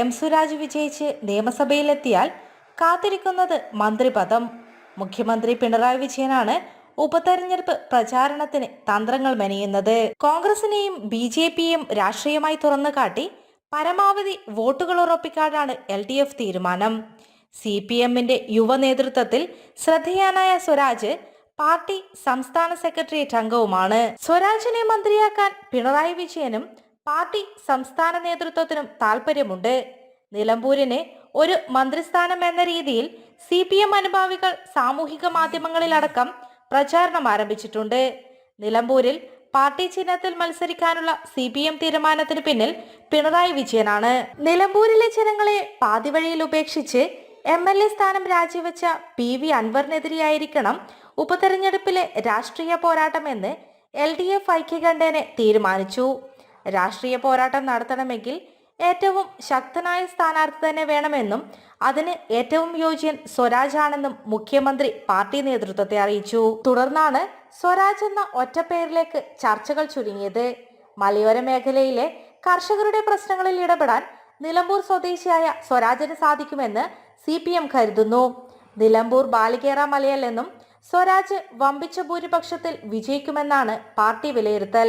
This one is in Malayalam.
എം സുരാജ് വിജയിച്ച് നിയമസഭയിലെത്തിയാൽ കാത്തിരിക്കുന്നത് മന്ത്രിപദം. മുഖ്യമന്ത്രി പിണറായി വിജയനാണ് ഉപതെരഞ്ഞെടുപ്പ് പ്രചാരണത്തിന് തന്ത്രങ്ങൾ മെനയുന്നത്. കോൺഗ്രസിനെയും ബി ജെ പിയെയും രാഷ്ട്രീയമായി തുറന്നു കാട്ടി പരമാവധി വോട്ടുകൾ ഉറപ്പിക്കാനാണ് എൽ ഡി എഫ് തീരുമാനം. സി പി എമ്മിന്റെ യുവ നേതൃത്വത്തിൽ ശ്രദ്ധേയനായ സ്വരാജ് പാർട്ടി സംസ്ഥാന സെക്രട്ടേറിയറ്റ് അംഗവുമാണ്. സ്വരാജിനെ മന്ത്രിയാക്കാൻ പിണറായി വിജയനും പാർട്ടി സംസ്ഥാന നേതൃത്വത്തിനും താല്പര്യമുണ്ട് നിലമ്പൂരിനെ ഒരു മന്ത്രിസ്ഥാനം എന്ന രീതിയിൽ സി പി എം അനുഭാവികൾ സാമൂഹിക മാധ്യമങ്ങളിലടക്കം പ്രചാരണം ആരംഭിച്ചിട്ടുണ്ട്. നിലമ്പൂരിൽ പാർട്ടി ചിഹ്നത്തിൽ മത്സരിക്കാനുള്ള സി പി എം തീരുമാനത്തിന് പിന്നിൽ പിണറായി വിജയനാണ്. നിലമ്പൂരിലെ ജനങ്ങളെ പാതിവഴിയിൽ ഉപേക്ഷിച്ച് എം എൽ എ സ്ഥാനം രാജിവെച്ച പി വി അൻവറിനെതിരെയായിരിക്കണം ഉപതെരഞ്ഞെടുപ്പിലെ രാഷ്ട്രീയ പോരാട്ടമെന്ന് എൽ ഡി എഫ് ഐക്യകണ്ഠേനെ തീരുമാനിച്ചു. രാഷ്ട്രീയ പോരാട്ടം നടത്തണമെങ്കിൽ ഏറ്റവും ശക്തനായ സ്ഥാനാർത്ഥി തന്നെ വേണമെന്നും അതിന് ഏറ്റവും യോജ്യൻ സ്വരാജ് ആണെന്നും മുഖ്യമന്ത്രി പാർട്ടി നേതൃത്വത്തെ അറിയിച്ചു. തുടർന്നാണ് സ്വരാജ് എന്ന ഒറ്റപ്പേരിലേക്ക് ചർച്ചകൾ ചുരുങ്ങിയത്. മലയോര മേഖലയിലെ കർഷകരുടെ പ്രശ്നങ്ങളിൽ ഇടപെടാൻ നിലമ്പൂർ സ്വദേശിയായ സ്വരാജിന് സാധിക്കുമെന്ന് സി പി എം കരുതുന്നു. നിലമ്പൂർ ബാലികേറ മലയല്ലെന്നും സ്വരാജ് വമ്പിച്ച ഭൂരിപക്ഷത്തിൽ വിജയിക്കുമെന്നാണ് പാർട്ടി വിലയിരുത്തൽ.